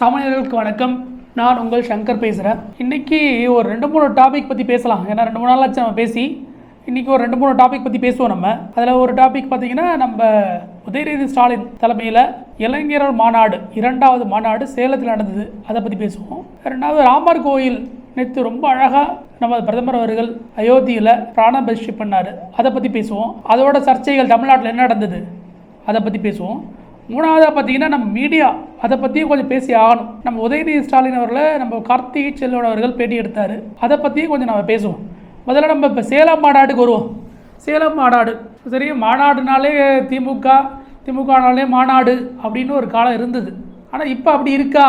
சாமானியர்களுக்கு வணக்கம். நான் உங்கள் சங்கர் பேசுகிறேன் இன்றைக்கி ஒரு ரெண்டு மூணு டாபிக் பற்றி பேசலாம். ஏன்னா ரெண்டு மூணு நாளாச்சு நம்ம பேசி. இன்றைக்கி ஒரு ரெண்டு மூணு டாபிக் பற்றி பேசுவோம் நம்ம. அதில் ஒரு டாபிக் பார்த்திங்கன்னா நம்ம உதயநிதி ஸ்டாலின் தலைமையில் இளைஞர்கள் மாநாடு இரண்டாவது மாநாடு சேலத்தில் நடந்தது. அதை பற்றி பேசுவோம். ரெண்டாவது ராமர் கோயில் நேற்று ரொம்ப அழகாக நம்ம பிரதமர் அவர்கள் அயோத்தியில் பிராண பிரதிஷ்டை பண்ணார். அதை பற்றி பேசுவோம். அதோட சர்ச்சைகள் தமிழ்நாட்டில் என்ன நடந்தது? அதை பற்றி பேசுவோம். மூணாவதாக பார்த்தீங்கன்னா நம்ம மீடியா அதை பற்றியும் கொஞ்சம் பேசி ஆகணும். நம்ம உதயநிதி ஸ்டாலின் அவர்களை நம்ம கார்த்திகை செல்வன் அவர்கள் பேட்டி எடுத்தார். அதை பற்றியும் கொஞ்சம் நம்ம பேசுவோம். முதல்ல நம்ம இப்போ சேலம் மாநாட்டுக்கு வருவோம். சேலம் மாநாடு. சரி மாநாடுனாலே திமுக திமுகனாலே மாநாடு அப்படின்னு ஒரு காலம் இருந்தது. ஆனால் இப்போ அப்படி இருக்கா?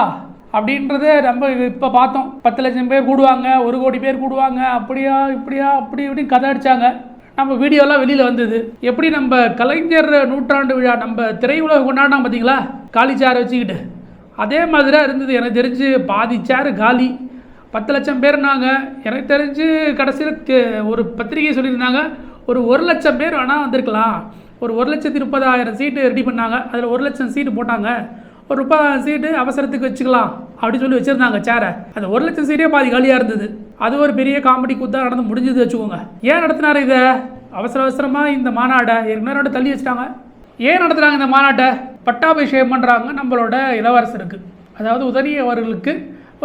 அப்படின்றத நம்ம இப்போ பார்த்தோம். பத்து லட்சம் பேர் கூடுவாங்க ஒரு கோடி பேர் கூடுவாங்க அப்படியா இப்படியா அப்படி இப்படின்னு கதை அடித்தாங்க நம்ம வீடியோலாம் வெளியில் வந்தது. எப்படி நம்ம கலைஞர் நூற்றாண்டு விழா நம்ம திரையுலகம் கொண்டாடினா பார்த்தீங்களா? காலி சேரை வச்சுக்கிட்டு. அதே மாதிரியாக இருந்தது. எனக்கு தெரிஞ்சு பாதி சேரு காலி. பத்து லட்சம் பேர்னாங்க எனக்கு தெரிஞ்சு கடைசியில் ஒரு பத்திரிகை சொல்லியிருந்தாங்க. ஒரு ஒரு லட்சம் பேர் வேணால் வந்திருக்கலாம். ஒரு ஒரு லட்சத்தி முப்பதாயிரம் சீட்டு ரெடி பண்ணாங்க. அதில் ஒரு லட்சம் சீட்டு போட்டாங்க. ஒரு முப்பதாயிரம் சீட்டு அவசரத்துக்கு வச்சுக்கலாம். அப்படின்னு சொல்லி வச்சுருந்தாங்க சேரை அந்த ஒரு லட்சம் சீட்டே பாதி காலியாக இருந்தது. அது ஒரு பெரிய காமெடி கூத்தாக நடந்து முடிஞ்சது வச்சுக்கோங்க. ஏன் நடத்தினார் இதை? அவசர அவசரமாக இந்த மாநாடை ஏற்கனவே ரெண்டு தள்ளி வச்சுட்டாங்க. ஏன் நடத்துகிறாங்க இந்த மாநாட்டை? பட்டாபிஷேகம் பண்ணுறாங்க நம்மளோட இளவரசருக்கு. அதாவது உதவி அவர்களுக்கு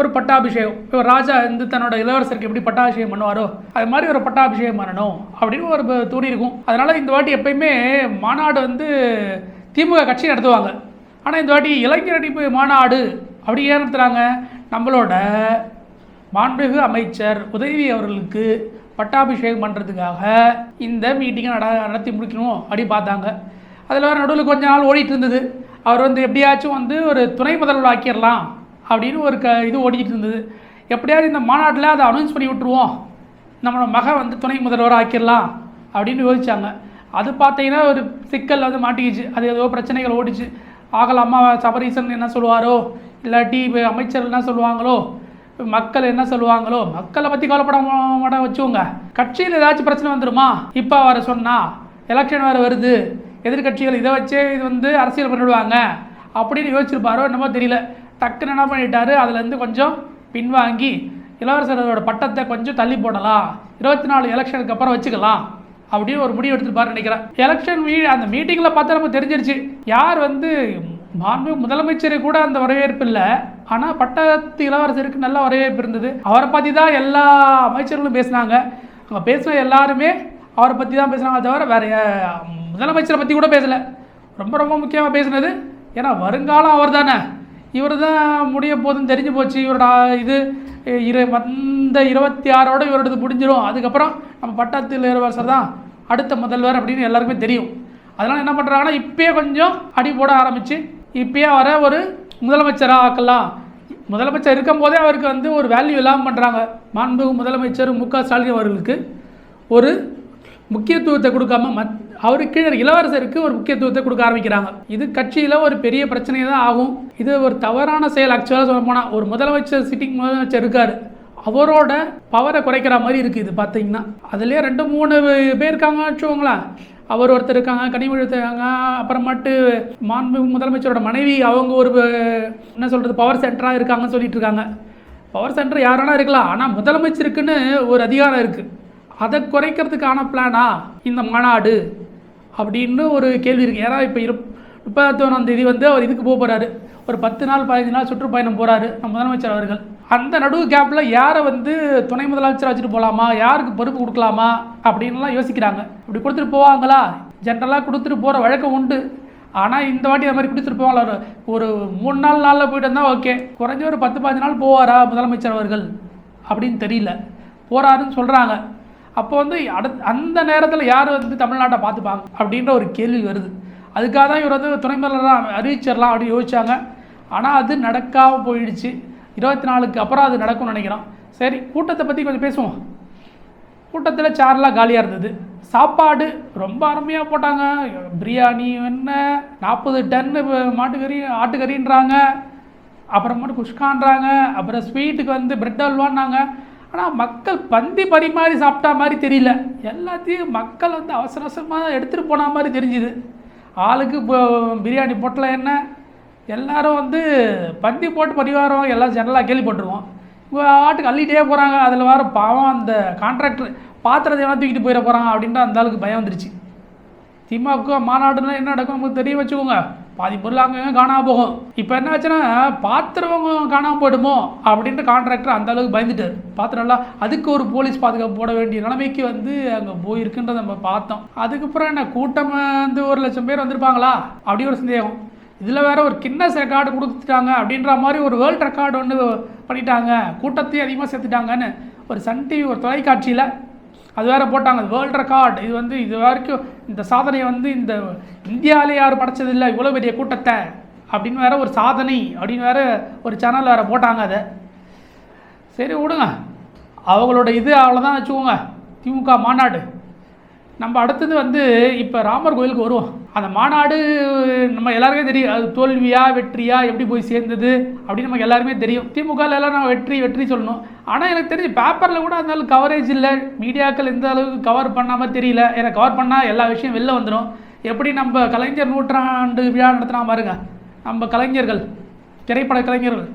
ஒரு பட்டாபிஷேகம். இப்போ ராஜா வந்து தன்னோட இளவரசருக்கு எப்படி பட்டாபிஷேகம் பண்ணுவாரோ அது மாதிரி ஒரு பட்டாபிஷேகம் பண்ணணும் அப்படின்னு ஒரு தூணி இருக்கும். அதனால் இந்த வாட்டி எப்பயுமே மாநாடு வந்து திமுக கட்சி நடத்துவாங்க. ஆனால் இந்த வாட்டி இளைஞர் அடிப்பு மாநாடு அப்படி ஏன் நடத்துகிறாங்க நம்மளோட மாண்புமிகு அமைச்சர் உதவி அவர்களுக்கு பட்டாபிஷேகம் பண்ணுறதுக்காக இந்த மீட்டிங்கை நட நடத்தி முடிக்கணும் அப்படி பார்த்தாங்க. அதில் வேறு நடுவில் கொஞ்ச நாள் ஓடிட்டு இருந்தது. அவர் வந்து எப்படியாச்சும் வந்து ஒரு துணை முதல்வர் ஆக்கிடலாம் அப்படின்னு ஒரு க இது ஓடிக்கிட்டு இருந்தது. எப்படியாவது இந்த மாநாட்டில் அதை அனௌன்ஸ் பண்ணி விட்டுருவோம். நம்மளோட மகன் வந்து துணை முதல்வர் ஆக்கிடலாம் அப்படின்னு யோசிச்சாங்க. அது பார்த்தீங்கன்னா ஒரு சிக்கல் வந்து மாட்டிக்கிச்சு. அது ஏதோ பிரச்சனைகள் ஓடிச்சு. ஆகலாமா சபரீசன் என்ன சொல்லுவாரோ? இல்லாட்டி இப்போ அமைச்சர் என்ன சொல்லுவாங்களோ? மக்கள் என்ன சொல்லுவாங்களோ மக்களை பற்றி கவலைப்பட மா- மாட்ட வச்சுக்கோங்க. கட்சியில் ஏதாச்சும் பிரச்சனை வந்துருமா? இப்போ வர சொன்னால் எலெக்ஷன் வேறு வருது. எதிர்க்கட்சிகள் இதை வச்சே இது வந்து அரசியல் பண்ணிடுவாங்க. அப்படின்னு யோசிச்சிருப்பாரோ என்னமோ தெரியல. டக்குன்னு என்ன பண்ணிட்டாரு? அதுலேருந்து கொஞ்சம் பின்வாங்கி இளவரசரோட பட்டத்தை கொஞ்சம் தள்ளி போடலாம். இருபத்தி நாலு எலெக்ஷனுக்கு அப்புறம் வச்சுக்கலாம். அப்படின்னு ஒரு முடிவு எடுத்துருப்பாரு நினைக்கிறேன். எலெக்ஷன் மீ அந்த மீட்டிங்கில் பார்த்தா நமக்கு தெரிஞ்சிருச்சு. யார் வந்து மாண்பு முதலமைச்சர் கூட அந்த வரவேற்பு இல்லை. ஆனால் பட்டத்து இளவரசருக்கு நல்ல வரவேற்பு இருந்தது. அவரை பற்றி தான் எல்லா அமைச்சர்களும் பேசினாங்க. அங்கே பேசின எல்லாருமே அவரை பற்றி தான் பேசுனாங்க தவிர வேற முதலமைச்சரை பற்றி கூட பேசலை. ரொம்ப ரொம்ப முக்கியமாக பேசினது ஏன்னா வருங்காலம் அவர் தானே இவர் தான் முடிய போதுன்னு தெரிஞ்சு போச்சு. இவரோட இது இரு வந்த இருபத்தி ஆறோட இவரோடது முடிஞ்சிடும் அதுக்கப்புறம் நம்ம பட்டத்தில் இளவரசர் தான் அடுத்த முதல்வர் அப்படின்னு எல்லாருக்குமே தெரியும். அதனால் என்ன பண்ணுறாங்கன்னா இப்போயே கொஞ்சம் அடி போட ஆரம்பித்து இப்பயே வர ஒரு முதலமைச்சராக ஆக்கலாம் முதலமைச்சர் இருக்கும்போதே அவருக்கு வந்து ஒரு வேல்யூ இல்லாமல் பண்ணுறாங்க மாண்புமிகு முதலமைச்சர் மு க ஸ்டாலின் அவர்களுக்கு ஒரு முக்கியத்துவத்தை கொடுக்காம மத் அவருக்கு கீழே இளவரசருக்கு ஒரு முக்கியத்துவத்தை கொடுக்க ஆரம்பிக்கிறாங்க. இது கட்சியில் ஒரு பெரிய பிரச்சனையை தான் ஆகும். இது ஒரு தவறான செயல் ஆக்சுவலாக சொல்ல போனால் ஒரு முதலமைச்சர் சிட்டிங் முதலமைச்சர் இருக்கார். அவரோட பவரை குறைக்கிற மாதிரி இருக்குது இது பார்த்தீங்கன்னா அதுலேயே ரெண்டு மூணு பேர் இருக்காங்கன்னு வச்சுக்கோங்களேன். அவர் ஒருத்தர் இருக்காங்க கனிமொழி இருக்காங்க அப்புறமேட்டு மாண்பு முதலமைச்சரோட மனைவி அவங்க ஒரு என்ன சொல்கிறது பவர் சென்டராக இருக்காங்கன்னு சொல்லிட்டு இருக்காங்க. பவர் சென்டர் யாரானா இருக்கலாம் ஆனால் முதலமைச்சருக்குன்னு ஒரு அதிகாரம் இருக்குது அதை குறைக்கிறதுக்கான பிளானா இந்த மாநாடு அப்படின்னு ஒரு கேள்வி இருக்குது ஏன்னா இப்போ இரு முப்பத்தொன்னாம் தேதி வந்து அவர் இதுக்கு போக போகிறாரு ஒரு பத்து நாள் பதினஞ்சு நாள் சுற்றுப்பயணம் போகிறாரு நம்ம முதலமைச்சர் அவர்கள். அந்த நடுவு கேப்பில் யாரை வந்து துணை முதலமைச்சர் வச்சுட்டு போகலாமா யாருக்கு பொறுப்பு கொடுக்கலாமா? அப்படின்லாம் யோசிக்கிறாங்க. இப்படி கொடுத்துட்டு போவாங்களா? ஜென்ரலாக கொடுத்துட்டு போகிற வழக்கம் உண்டு. ஆனால் இந்த வாட்டி அந்த மாதிரி கொடுத்துட்டு போவாங்களா ஒரு- ஒரு மூணு நாள் நாளில் போயிட்டு இருந்தால் ஓகே. குறைஞ்ச ஒரு பத்து பதினஞ்சு நாள் போவாரா முதலமைச்சர் அவர்கள்? அப்படின்னு தெரியல. போகிறாருன்னு சொல்கிறாங்க அப்போ வந்து அடுத் அந்த நேரத்தில் யார் வந்து தமிழ்நாட்டை பார்த்துப்பாங்க? அப்படின்ற ஒரு கேள்வி வருது. அதுக்காக தான் இவர் வந்து துணை முதல்வராக அறிவிச்சிடலாம் அப்படின்னு யோசிச்சாங்க. ஆனால் அது நடக்காமல் போயிடுச்சு. இருபத்தி நாலுக்கு அப்புறம் அது நடக்கும்னு நினைக்கிறோம். சரி கூட்டத்தை பற்றி கொஞ்சம் பேசுவோம். கூட்டத்தில் சேர்லாம் காலியாக இருந்தது. சாப்பாடு ரொம்ப அருமையாக போட்டாங்க. பிரியாணி என்ன நாற்பது டன்னு மாட்டுக்கறி ஆட்டுக்கறின்றாங்க. அப்புறமேட்டு குஷ்கான்றாங்க. அப்புறம் ஸ்வீட்டுக்கு வந்து பிரெட் அல்வான்னாங்க. ஆனால் மக்கள் பந்தி பரிமாறி சாப்பிட்டா மாதிரி தெரியல. எல்லாத்தையும் மக்கள் வந்து அவசர அவசரமாக எடுத்துகிட்டு போன மாதிரி தெரிஞ்சுது. ஆளுக்கு இப்போ பிரியாணி பொட்டலம் என்ன எல்லாரும் வந்து பந்தி போட்டு பரிவாரம் எல்லாம் ஜெனரலாக கேள்விப்பட்டிருவோம் இவங்க ஆட்டுக்கு அள்ளிட்டே போகிறாங்க அதில் வேறு பாவம் அந்த கான்ட்ராக்டர் பாத்திரத்தை எல்லாம் தூக்கிட்டு போயிட போகிறாங்க அப்படின்ட்டு அந்த அளவுக்கு பயம் வந்துருச்சு. திமுக மாநாடுனா என்ன நடக்கும் நமக்கு தெரிய வச்சுக்கோங்க. பாதி பொருள் அங்கே காணாம போகும். இப்போ என்ன ஆச்சுன்னா பாத்திரவங்க காணாமல் போயிடுமோ அப்படின்ட்டு கான்ட்ராக்டர் அந்த அளவுக்கு பயந்துட்டார். பாத்திரம்லாம் அதுக்கு ஒரு போலீஸ் பாதுகாப்பு போட வேண்டிய நிலைமைக்கு வந்து அங்கே போயிருக்குன்றதை நம்ம பார்த்தோம். அதுக்கப்புறம் என்ன கூட்டம் வந்து ஒரு லட்சம் பேர் வந்திருப்பாங்களா? அப்படி ஒரு சந்தேகம். இதில் வேற ஒரு கின்னஸ் ரெக்கார்டு கொடுத்துட்டாங்க அப்படின்ற மாதிரி ஒரு வேர்ல்ட் ரெக்கார்டு ஒன்று பண்ணிட்டாங்க. கூட்டத்தையும் அதிகமாக சேர்த்துட்டாங்கன்னு ஒரு சன் டிவி ஒரு தொலைக்காட்சியில் அது வேறு போட்டாங்க. வேர்ல்ட் ரெக்கார்டு இது வந்து இது வரைக்கும் இந்த சாதனையை வந்து இந்த இந்தியாவிலே யாரும் படைச்சதில்லை. இவ்வளோ பெரிய கூட்டத்தை அப்படின்னு வேற ஒரு சாதனை அப்படின்னு வேற ஒரு சேனல் வேற போட்டாங்க அதை. சரி விடுங்க. அவங்களோட இது அவ்வளோதான் வச்சுக்கோங்க. திமுக மாநாடு. நம்ம அடுத்தது வந்து இப்போ ராமர் கோயிலுக்கு வருவோம். அந்த மாநாடு நம்ம எல்லாருமே தெரியும். அது தோல்வியா வெற்றியா எப்படி போய் சேர்ந்தது அப்படின்னு நமக்கு எல்லாருமே தெரியும். திமுகவில் எல்லாம் நம்ம வெற்றி வெற்றி சொல்லணும். ஆனால் எனக்கு தெரிஞ்சு பேப்பரில் கூட அந்த அளவுக்கு கவரேஜ் இல்லை. மீடியாக்கள் எந்த அளவுக்கு கவர் பண்ணாமல் தெரியல. ஏன்னா கவர் பண்ணால் எல்லா விஷயம் வெளில வந்துடும் எப்படி நம்ம கலைஞர் நூற்றாண்டு விழா நடத்தினா பாருங்க. நம்ம கலைஞர்கள் திரைப்பட கலைஞர்கள்.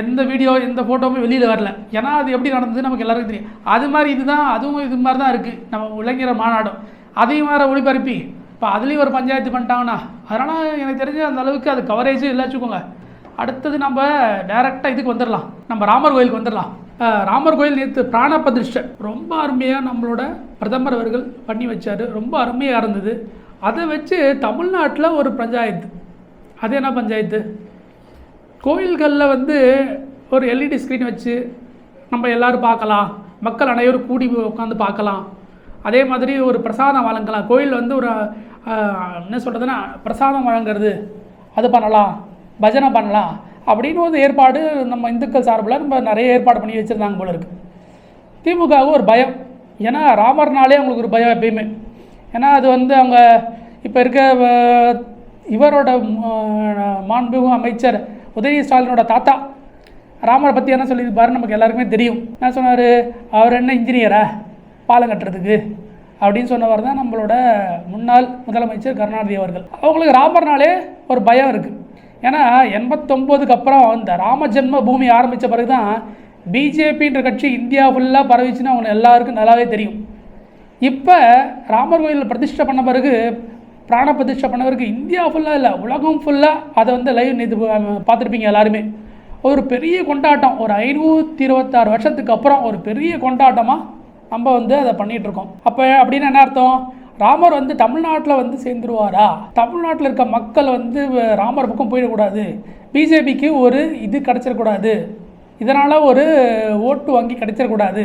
எந்த வீடியோ எந்த ஃபோட்டோவுமே வெளியில் வரல. ஏன்னா அது எப்படி நடந்தது நமக்கு எல்லாருக்கும் தெரியும். அது மாதிரி இதுதான் அதுவும் இது மாதிரி தான் இருக்குது நம்ம இளைஞர மாநாடும். அதையும் வேறு ஒளிபரப்பி இப்போ அதுலேயும் ஒரு பஞ்சாயத்து பண்ணிட்டாங்கன்னா அதனால் எனக்கு தெரிஞ்சு அந்த அளவுக்கு அது கவரேஜும் இல்லை வச்சுக்கோங்க. அடுத்தது நம்ம டேரெக்டாக இதுக்கு வந்துடலாம் நம்ம ராமர் கோயிலுக்கு வந்துடலாம் ராமர் கோயில் நேற்று பிராண பிரதிஷ்டை ரொம்ப அருமையாக நம்மளோட பிரதமர் அவர்கள் பண்ணி வச்சார். ரொம்ப அருமையாக இருந்தது. அதை வச்சு தமிழ்நாட்டில் ஒரு பஞ்சாயத்து. அது என்ன பஞ்சாயத்து? கோயில்களில் வந்து ஒரு எல்இடி ஸ்க்ரீன் வச்சு நம்ம எல்லாரும் பார்க்கலாம். மக்கள் அனைவரும் கூடி உட்காந்து பார்க்கலாம். அதே மாதிரி ஒரு பிரசாதம் வழங்கலாம். கோயில் வந்து ஒரு என்ன சொல்கிறதுன்னா பிரசாதம் வழங்குறது. அது பண்ணலாம். பஜனை பண்ணலாம். அப்படின்னு ஒரு ஏற்பாடு நம்ம இந்துக்கள் சார்பில் நம்ம நிறைய ஏற்பாடு பண்ணி வச்சுருந்தாங்க போல இருக்குது திமுகவும் ஒரு பயம். ஏன்னா ராமர்னாலே அவங்களுக்கு ஒரு பயம் எப்பயுமே. ஏன்னா அது வந்து அவங்க இப்போ இருக்க இவரோட மாண்புமிகு அமைச்சர் உதய ஸ்டாலினோட தாத்தா. ராமரை பற்றி என்ன சொல்லியிருப்பாருன்னு நமக்கு எல்லாருக்குமே தெரியும். என்ன சொன்னார்? அவர் என்ன இன்ஜினியரா பாலம் கட்டுறதுக்கு. அப்படின்னு சொன்னவர் தான் நம்மளோட முன்னாள் முதலமைச்சர் கருணாநிதி அவர்கள். அவங்களுக்கு ராமர்னாலே ஒரு பயம் இருக்குது ஏன்னா எண்பத்தொம்போதுக்கு அப்புறம் இந்த ராம ஜென்ம பூமி ஆரம்பித்த பிறகு தான் பிஜேபின்ற கட்சி இந்தியா ஃபுல்லாக பரவிச்சுன்னு அவங்க எல்லாருக்கும் நல்லாவே தெரியும். இப்போ ராமர் கோயிலில் பிரதிஷ்டை பண்ண பிறகு பிராண பிரதிஷ்டை பண்ணவருக்கு இந்தியா ஃபுல்லாக இல்லை உலகம் ஃபுல்லாக அதை வந்து லைவ் இது பார்த்துருப்பீங்க எல்லாருமே. ஒரு பெரிய கொண்டாட்டம் ஒரு ஐநூற்றி இருபத்தாறு வருஷத்துக்கு அப்புறம் ஒரு பெரிய கொண்டாட்டமாக நம்ம வந்து அதை பண்ணிகிட்ருக்கோம் இருக்கோம். அப்போ அப்படின்னு என்ன அர்த்தம்? ராமர் வந்து தமிழ்நாட்டில் வந்து சேர்ந்துருவாரா? தமிழ்நாட்டில் இருக்க மக்கள் வந்து ராமர் பக்கம் போயிடக்கூடாது. பிஜேபிக்கு ஒரு இது கிடச்சிடக்கூடாது. இதனால் ஒரு ஓட்டு வங்கி கிடச்சிடக்கூடாது.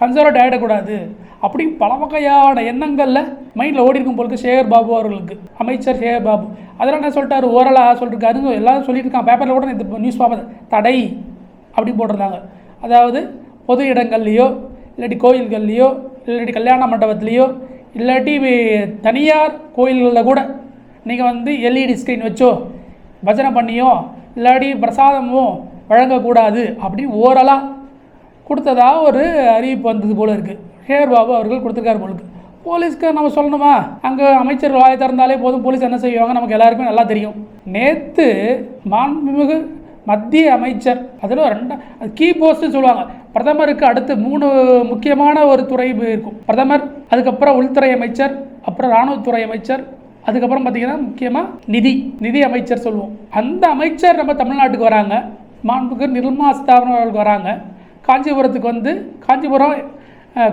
கன்சர்வேட் ஆகிடக்கூடாது அப்படி பல வகையான எண்ணங்களில் மைண்டில் ஓடி இருக்கும் பொழுது சேகர் பாபு அவர்களுக்கு அமைச்சர் சேகர் பாபு. அதெல்லாம் என்ன சொல்லிட்டாரு? ஓரலாக சொல்லியிருக்காரு எல்லாரும் சொல்லியிருக்கான் பேப்பரில் கூட இந்த நியூஸ் பார்ப்பது தடை அப்படி போட்டிருந்தாங்க. அதாவது பொது இடங்கள்லையோ இல்லாட்டி கோயில்கள்லையோ இல்லாட்டி கல்யாண மண்டபத்துலேயோ இல்லாட்டி தனியார் கோயில்களில் கூட நீங்கள் வந்து எல்இடி ஸ்க்ரீன் வச்சோ பஜனை பண்ணியோ இல்லாட்டி பிரசாதமோ வழங்கக்கூடாது அப்படின்னு ஓரலாக கொடுத்ததாக ஒரு அறிவிப்பு வந்தது போல இருக்குது ஷேர் பாபு அவர்கள் கொடுத்துருக்காரு பொழுது போலீஸ்க்கு நம்ம சொல்லணுமா? அங்கே அமைச்சர் வாயை திறந்தாலே போதும் போலீஸ் என்ன செய்வாங்க? நமக்கு எல்லாருக்குமே நல்லா தெரியும். நேற்று மாண்புமிகு மத்திய அமைச்சர் அதில் ரெண்டு அது கீ போஸ்ட்னு சொல்லுவாங்க. பிரதமருக்கு அடுத்து மூணு முக்கியமான ஒரு துறை இருக்கும். பிரதமர் அதுக்கப்புறம் உள்துறை அமைச்சர் அப்புறம் இராணுவத்துறை அமைச்சர் அதுக்கப்புறம் பார்த்தீங்கன்னா முக்கியமாக நிதி நிதி அமைச்சர் சொல்லுவோம். அந்த அமைச்சர் நம்ம தமிழ்நாட்டுக்கு வராங்க. மாண்புக்கு நிர்மா ஸ்தாபனம் அவர்களுக்கு வராங்க. காஞ்சிபுரத்துக்கு வந்து காஞ்சிபுரம்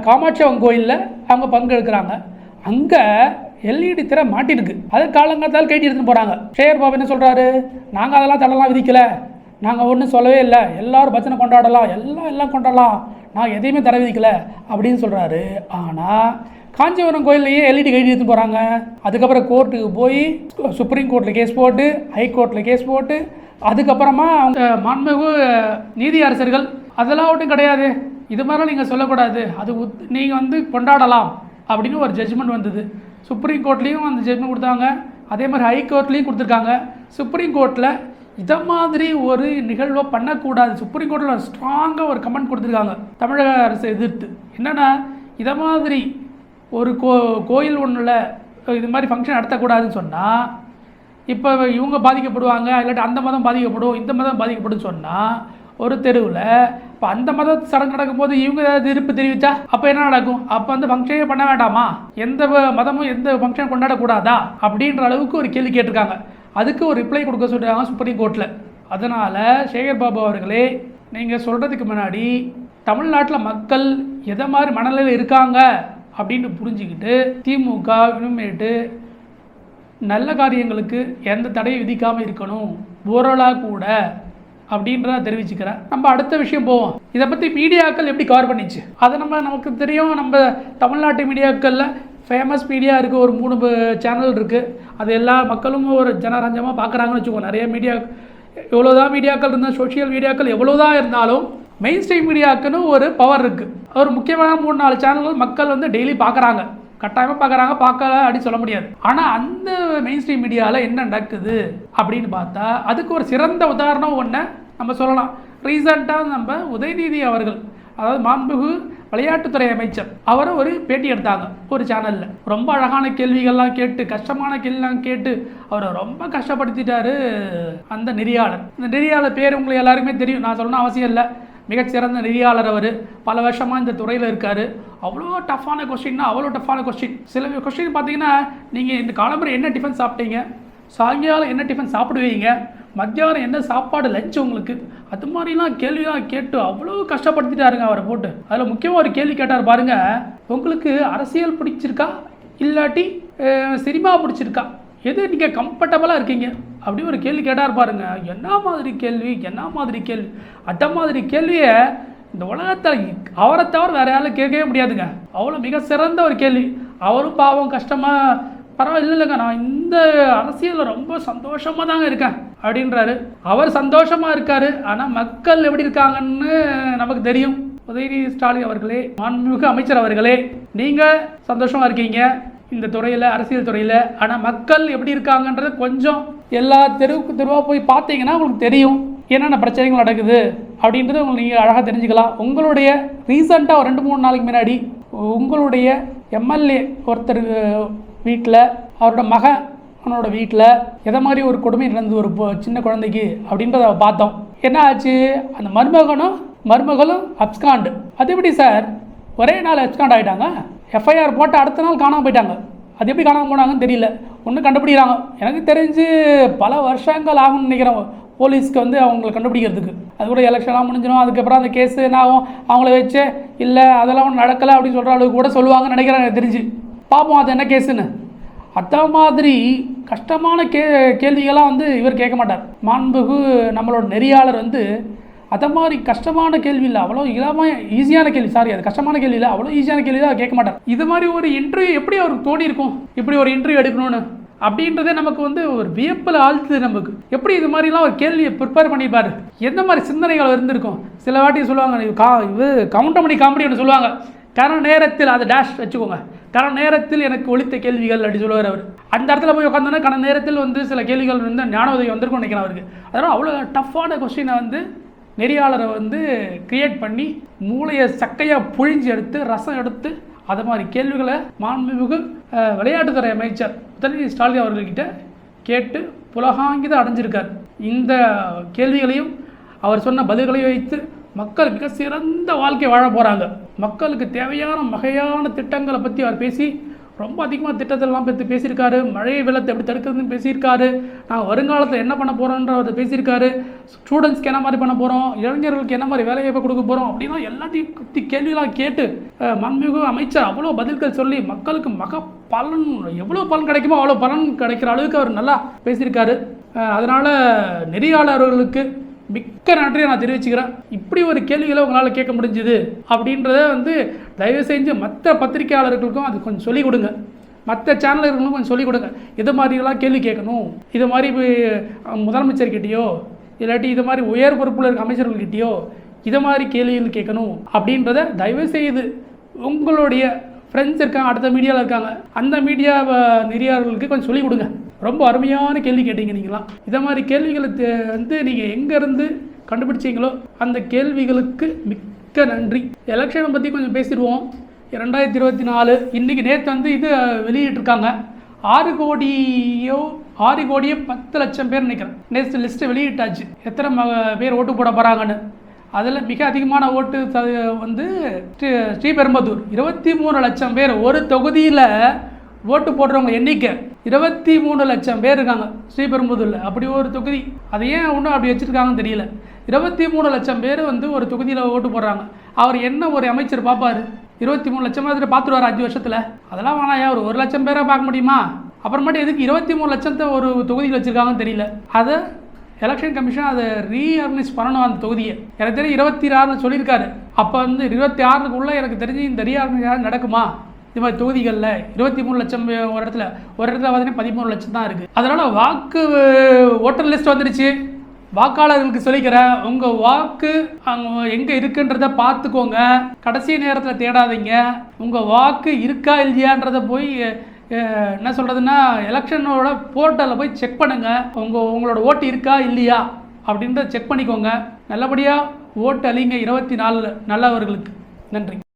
காமாட்சி அம்மன் கோயிலில் அவங்க பங்கெடுக்கிறாங்க. அங்கே எல்இடி திரை மாட்டிருக்கு. அது காலங்காத்தால் கேட்டி எடுத்துன்னு போகிறாங்க ஷேர் பாபு என்ன சொல்கிறாரு நாங்கள் அதெல்லாம் தடலாம் விதிக்கலை. நாங்கள் ஒன்றும் சொல்லவே இல்லை. எல்லாரும் பஜனை கொண்டாடலாம். எல்லாம் எல்லாம் கொண்டாடலாம். நான் எதையுமே தடை விதிக்கலை அப்படின்னு சொல்கிறாரு ஆனால் காஞ்சிபுரம் கோயில்லையே எல்இடி கைடி எடுத்து போகிறாங்க அதுக்கப்புறம் கோர்ட்டுக்கு போய் சுப்ரீம் கோர்ட்டில் கேஸ் போட்டு ஹை கோர்ட்டில் கேஸ் போட்டு அதுக்கப்புறமா அவங்க மாண்புமிகு நீதி அரசர்கள் அதெல்லாம் ஒன்றும் கிடையாது. இது மாதிரிலாம் நீங்கள் சொல்லக்கூடாது. அது உத் நீங்கள் வந்து கொண்டாடலாம் அப்படின்னு ஒரு ஜட்ஜ்மெண்ட் வந்தது. சுப்ரீம் கோர்ட்லேயும் அந்த ஜட்ஜ்மெண்ட் கொடுத்தாங்க. அதே மாதிரி ஹை கோர்ட்லேயும் கொடுத்துருக்காங்க. சுப்ரீம் கோர்ட்டில் இதை மாதிரி ஒரு நிகழ்வை பண்ணக்கூடாது. சுப்ரீம் கோர்ட்டில் ஸ்ட்ராங்காக ஒரு கமெண்ட் கொடுத்துருக்காங்க. தமிழக அரசை எதிர்த்து. என்னென்னா இதை மாதிரி ஒரு கோ கோயில் ஒன்றில் இது மாதிரி ஃபங்க்ஷன் நடத்தக்கூடாதுன்னு சொன்னால் இப்போ இவங்க பாதிக்கப்படுவாங்க இல்லாட்டி அந்த மதம் பாதிக்கப்படும் இந்த மதம் பாதிக்கப்படும் சொன்னால் ஒரு தெருவில் இப்போ அந்த மத சடங்கு நடக்கும்போது இவங்க ஏதாவது இருப்பு தெரிவித்தா அப்போ என்ன நடக்கும்? அப்போ வந்து ஃபங்க்ஷனே பண்ண வேண்டாமா? எந்த மதமும் எந்த ஃபங்க்ஷன் கொண்டாடக்கூடாதா? அப்படின்ற அளவுக்கு ஒரு கேள்வி கேட்டிருக்காங்க. அதுக்கு ஒரு ரிப்ளை கொடுக்க சொல்லிட்டாங்க சுப்ரீம் கோர்ட்டில் அதனால் சேகர் பாபு அவர்களே நீங்கள் சொல்கிறதுக்கு முன்னாடி தமிழ்நாட்டில் மக்கள் எதை மாதிரி மனநிலையில் இருக்காங்க அப்படின்னு புரிஞ்சுக்கிட்டு திமுக இனிமேட்டு நல்ல காரியங்களுக்கு எந்த தடையும் விதிக்காமல் இருக்கணும். ஓரலாக கூட அப்படின்றத தெரிவிச்சுக்கிறேன். நம்ம அடுத்த விஷயம் போவோம். இதை பற்றி மீடியாக்கள் எப்படி கவர் பண்ணிச்சு? அதை நம்ம நமக்கு தெரியும். நம்ம தமிழ்நாட்டு மீடியாக்களில் ஃபேமஸ் மீடியா இருக்குது ஒரு மூணு சேனல் இருக்குது அது எல்லா மக்களும் ஒரு ஜனரஞ்சமாக பார்க்குறாங்கன்னு வச்சுக்கோங்க. நிறைய மீடியா எவ்வளோதான் மீடியாக்கள் இருந்தால் சோஷியல் மீடியாக்கள் எவ்வளோதான் இருந்தாலும் மெயின் ஸ்ட்ரீம் மீடியாக்குன்னு ஒரு பவர் இருக்குது ஒரு முக்கியமான மூணு நாலு சேனல்கள் மக்கள் வந்து டெய்லி பார்க்குறாங்க கட்டாயமாக பார்க்குறாங்க பார்க்கல அப்படின்னு சொல்ல முடியாது. ஆனால் அந்த மெயின் ஸ்ட்ரீம் மீடியாவில் என்ன நடக்குது அப்படின்னு பார்த்தா அதுக்கு ஒரு சிறந்த உதாரணம் ஒன்று நம்ம சொல்லலாம். ரீசண்டாக நம்ம உதயநிதி அவர்கள் அதாவது மாண்புகு விளையாட்டுத்துறை அமைச்சர் அவரை ஒரு பேட்டி எடுத்தாங்க ஒரு சேனலில் ரொம்ப அழகான கேள்விகள்லாம் கேட்டு கஷ்டமான கேள்விலாம் கேட்டு அவரை ரொம்ப கஷ்டப்படுத்திட்டாரு அந்த நெறியாளர். இந்த நெறியாளர் பேர் உங்களுக்கு எல்லாருக்குமே தெரியும். நான் சொல்லணும் அவசியம் இல்லை. மிகச்சிறந்த நெறியாளர் அவர். பல வருஷமாக இந்த துறையில் இருக்கார். அவ்வளோ டஃப்பான கொஸ்டின்னா அவ்வளோ டஃப்பான கொஸ்டின் சில கொஸ்டின் பார்த்தீங்கன்னா நீங்கள் இந்த காலம்புரை என்ன டிஃபன் சாப்பிட்டீங்க? சாயங்காலம் என்ன டிஃபன் சாப்பிடுவீங்க? மத்தியானம் என்ன சாப்பாடு லஞ்ச் உங்களுக்கு? அது மாதிரிலாம் கேள்வியாக கேட்டு அவ்வளோ கஷ்டப்படுத்திட்டாருங்க அவரை போட்டு. அதில் முக்கியமாக ஒரு கேள்வி கேட்டார் பாருங்கள் உங்களுக்கு அரசியல் பிடிச்சிருக்கா? இல்லாட்டி சினிமா பிடிச்சிருக்கா? எது நீங்கள் கம்ஃபர்டபுளாக இருக்கீங்க? அப்படி ஒரு கேள்வி கேட்டார் பாருங்க. என்ன மாதிரி கேள்வி? என்ன மாதிரி கேள்வி? அட்ட மாதிரி கேள்வியை இந்த உலகத்தில் அவரை தவிர வேற யாரும் கேட்கவே முடியாதுங்க. அவ்வளோ மிக சிறந்த ஒரு கேள்வி. அவரும் பாவம் கஷ்டமாக பரவாயில்ல இல்லைங்க. நான் இந்த அரசியலில் ரொம்ப சந்தோஷமாக தாங்க இருக்கேன் அப்படின்றாரு. அவர் சந்தோஷமாக இருக்காரு. ஆனால் மக்கள் எப்படி இருக்காங்கன்னு நமக்கு தெரியும். உதயநிதி ஸ்டாலின் அவர்களே மாண்புமிகு அமைச்சர் அவர்களே நீங்கள் சந்தோஷமாக இருக்கீங்க. இந்த துறையில் அரசியல் துறையில். ஆனால் மக்கள் எப்படி இருக்காங்கன்றது கொஞ்சம் எல்லா தெருவுக்கு தெருவாக போய் பார்த்தீங்கன்னா உங்களுக்கு தெரியும். என்னென்ன பிரச்சனைகள் நடக்குது அப்படின்றத உங்களுக்கு நீங்கள் அழகாக தெரிஞ்சுக்கலாம். உங்களுடைய ரீசண்டாக ஒரு ரெண்டு மூணு நாளைக்கு முன்னாடி உங்களுடைய எம்எல்ஏ ஒருத்தர் வீட்டில் அவரோட மகன் அவனோட வீட்டில் எதை மாதிரி ஒரு கொடுமை நடந்து ஒரு சின்ன குழந்தைக்கு அப்படின்றத பார்த்தோம். என்ன ஆச்சு? அந்த மருமகனும் மருமகளும் அப்ஸ்காண்டு அது எப்படி சார்? ஒரே நாள் எக்ஸ்டாண்ட் ஆகிட்டாங்க எஃப்ஐஆர் போட்டு அடுத்த நாள் காணாமல் போயிட்டாங்க. அது எப்படி காணாமல் போனாங்கன்னு தெரியல. ஒன்றும் கண்டுபிடிக்கிறாங்க. எனக்கு தெரிஞ்சு பல வருஷங்கள் ஆகும்னு நினைக்கிறேன். போலீஸ்க்கு வந்து அவங்களை கண்டுபிடிக்கிறதுக்கு. அது கூட எலெக்ஷன்லாம் முடிஞ்சிடும் அதுக்கப்புறம் அந்த கேஸ் என்ன ஆகும்? அவங்கள வச்சு இல்லை அதெல்லாம் ஒன்றும் நடக்கலை அப்படின்னு சொல்கிற அளவுக்கு கூட சொல்லுவாங்கன்னு நினைக்கிறேன். எனக்கு தெரிஞ்சு. பார்ப்போம் அது என்ன கேஸுன்னு அத்த மாதிரி கஷ்டமான கே கேள்விகள்லாம் வந்து இவர் கேட்க மாட்டார். மாண்புகு நம்மளோட நெறியாளர் வந்து அதை மாதிரி கஷ்டமான கேள்வி இல்லை. அவ்வளோ இல்லாமல் ஈஸியான கேள்வி. சாரி அது கஷ்டமான கேள்வி இல்லை. அவ்வளோ ஈஸியான கேள்வி தான் கேட்க மாட்டார். இது மாதிரி ஒரு இன்டர்வியூ எப்படி அவருக்கு தோணி இருக்கும்? இப்படி ஒரு இன்டர்வியூ எடுக்கணும்னு. அப்படின்றதே நமக்கு வந்து ஒரு வியப்பில் ஆழ்த்துது நமக்கு. எப்படி இது மாதிரிலாம் ஒரு கேள்வியை ப்ரிப்பேர் பண்ணியிருப்பார் எந்த மாதிரி சிந்தனைகள் இருந்திருக்கும்? சில வாட்டி சொல்லுவாங்க கா இது கவுண்டமணி காமெடி ஒன்று சொல்லுவாங்க. கர நேரத்தில் அதை டேஷ் வச்சுக்கோங்க. கர நேரத்தில் எனக்கு ஒழித்த கேள்விகள் அப்படி சொல்லுவார் அவர். அந்த இடத்துல போய் உட்காந்தோன்னா கன நேரத்தில் வந்து சில கேள்விகள் வந்து ஞான உதவி வந்திருக்கும் நினைக்கிறேன் அவருக்கு. அதனால் அவ்வளோ டஃப்பான கொஸ்டினை வந்து நெறியாளரை வந்து கிரியேட் பண்ணி மூளையை சக்கையாக புழிஞ்சு எடுத்து ரசம் எடுத்து அது மாதிரி கேள்விகளை மாண்புமிகு விளையாட்டுத்துறை அமைச்சர் உதயநிதி ஸ்டாலின் அவர்கள்கிட்ட கேட்டு புலகாங்கிதம் அடைஞ்சிருக்கார். இந்த கேள்விகளையும் அவர் சொன்ன பதில்களையும் வைத்து மக்கள் மிக சிறந்த வாழ்க்கை வாழ போகிறாங்க மக்களுக்கு தேவையான வகையான திட்டங்களை பற்றி அவர் பேசி ரொம்ப அதிகமாக திட்டத்தெல்லாம் பற்றி பேசியிருக்காரு. மழை வெள்ளத்தை எப்படி தடுக்கிறதுன்னு பேசியிருக்காரு. நான் வருங்காலத்தில் என்ன பண்ண போகிறோன்றத பேசியிருக்காரு. ஸ்டூடெண்ட்ஸ்க்கு என்ன மாதிரி பண்ண போகிறோம் இளைஞர்களுக்கு என்ன மாதிரி வேலைவாய்ப்பு கொடுக்க போகிறோம் அப்படின்னா எல்லாத்தையும் பற்றி கேள்வியெல்லாம் கேட்டு மன்மிகு அமைச்சர் அவ்வளோ பதில்கள் சொல்லி மக்களுக்கு மக பலன் எவ்வளோ பலன் கிடைக்குமோ அவ்வளோ பலன் கிடைக்கிற அளவுக்கு அவர் நல்லா பேசியிருக்காரு. அதனால் நெறியாளர்களுக்கு மிக்க நன்றியை நான் தெரிவிச்சுக்கிறேன். இப்படி ஒரு கேள்விகளை உங்களால் கேட்க முடிஞ்சுது அப்படின்றத வந்து தயவு செஞ்சு மற்ற பத்திரிகையாளர்களுக்கும் அது கொஞ்சம் சொல்லிக் கொடுங்க. மற்ற சேனல்களுக்கும் கொஞ்சம் சொல்லிக் கொடுங்க. இது மாதிரிலாம் கேள்வி கேட்கணும்? இது மாதிரி முதலமைச்சர்கிட்டேயோ முதலமைச்சர்கிட்டயோ இல்லாட்டி இது மாதிரி உயர் பொறுப்பில் இருக்க அமைச்சர்கள்கிட்டயோ இதை மாதிரி கேள்விகள் கேட்கணும் அப்படின்றத தயவு செய்து உங்களுடைய ஃப்ரெண்ட்ஸ் இருக்காங்க அடுத்த மீடியாவில் இருக்காங்க. அந்த மீடியா நெறியாளர்களுக்கு கொஞ்சம் சொல்லிக் கொடுங்க. ரொம்ப அருமையான கேள்வி கேட்டீங்க நீங்களாம். இதை மாதிரி கேள்விகளை வந்து நீங்கள் எங்கேருந்து கண்டுபிடிச்சீங்களோ அந்த கேள்விகளுக்கு மிக்க நன்றி. எலெக்ஷனை பற்றி கொஞ்சம் பேசிடுவோம். ரெண்டாயிரத்தி இருபத்தி நாலு இன்றைக்கி நேற்று வந்து இது வெளியிட்டிருக்காங்க. ஆறு கோடியோ ஆறு கோடியே பத்து லட்சம் பேர் நிற்கிறேன் நேற்று லிஸ்ட்டு வெளியிட்டாச்சு. எத்தனை பேர் ஓட்டு போட போகிறாங்கன்னு அதில் மிக அதிகமான ஓட்டு வந்து ஸ்ரீ இருபத்தி மூணு லட்சம் பேர் ஒரு தொகுதியில் ஓட்டு போடுறவங்க எண்ணிக்கை. இருபத்தி மூணு லட்சம் பேர் இருக்காங்க ஸ்ரீபெரும்புதூரில். அப்படி ஒரு தொகுதி. அதை ஏன் ஒன்றும் அப்படி வச்சுருக்காங்கன்னு தெரியல. இருபத்தி மூணு லட்சம் பேர் வந்து ஒரு தொகுதியில் ஓட்டு போடுறாங்க. அவர் என்ன ஒரு அமைச்சர் பார்ப்பார்? இருபத்தி மூணு லட்சம் பேர் பார்த்துருவார் அஞ்சு வருஷத்தில். அதெல்லாம் வேணாம் ஏன் ஒரு ஒரு லட்சம் பேரை பார்க்க முடியுமா? அப்புறமேட்டு எதுக்கு இருபத்தி மூணு லட்சத்தை ஒரு தொகுதியில் வச்சுருக்காங்கன்னு தெரியல. அதை எலெக்ஷன் கமிஷன் அதை ரீஆர்கனைஸ் பண்ணணும் அந்த தொகுதியை. எனக்கு தெரிஞ்சு இருபத்தி ஆறில் சொல்லியிருக்காரு. அப்போ வந்து இருபத்தி ஆறுக்குள்ளே எனக்கு தெரிஞ்சு இந்த ரீஆர்கனைஸ் நடக்குமா? இது மாதிரி தொகுதிகளில் இருபத்தி மூணு லட்சம் ஒரு இடத்துல ஒரு இடத்துல பார்த்தீங்கன்னா பதிமூணு லட்சம் தான் இருக்குது அதனால் வாக்கு ஓட்டர் லிஸ்ட் வந்துடுச்சு வாக்காளர்களுக்கு சொல்லிக்கிறேன் உங்கள் வாக்கு அங்கே எங்கே இருக்குன்றத பார்த்துக்கோங்க. கடைசி நேரத்தில் தேடாதீங்க. உங்கள் வாக்கு இருக்கா இல்லையான்றதை போய் என்ன சொல்கிறதுன்னா எலெக்ஷனோட போர்ட்டலில் போய் செக் பண்ணுங்கள் உங்கள் உங்களோட ஓட்டு இருக்கா இல்லையா? அப்படின்றத செக் பண்ணிக்கோங்க. நல்லபடியாக ஓட்டு அழிங்க இருபத்தி நாலு நல்லவர்களுக்கு. நன்றி.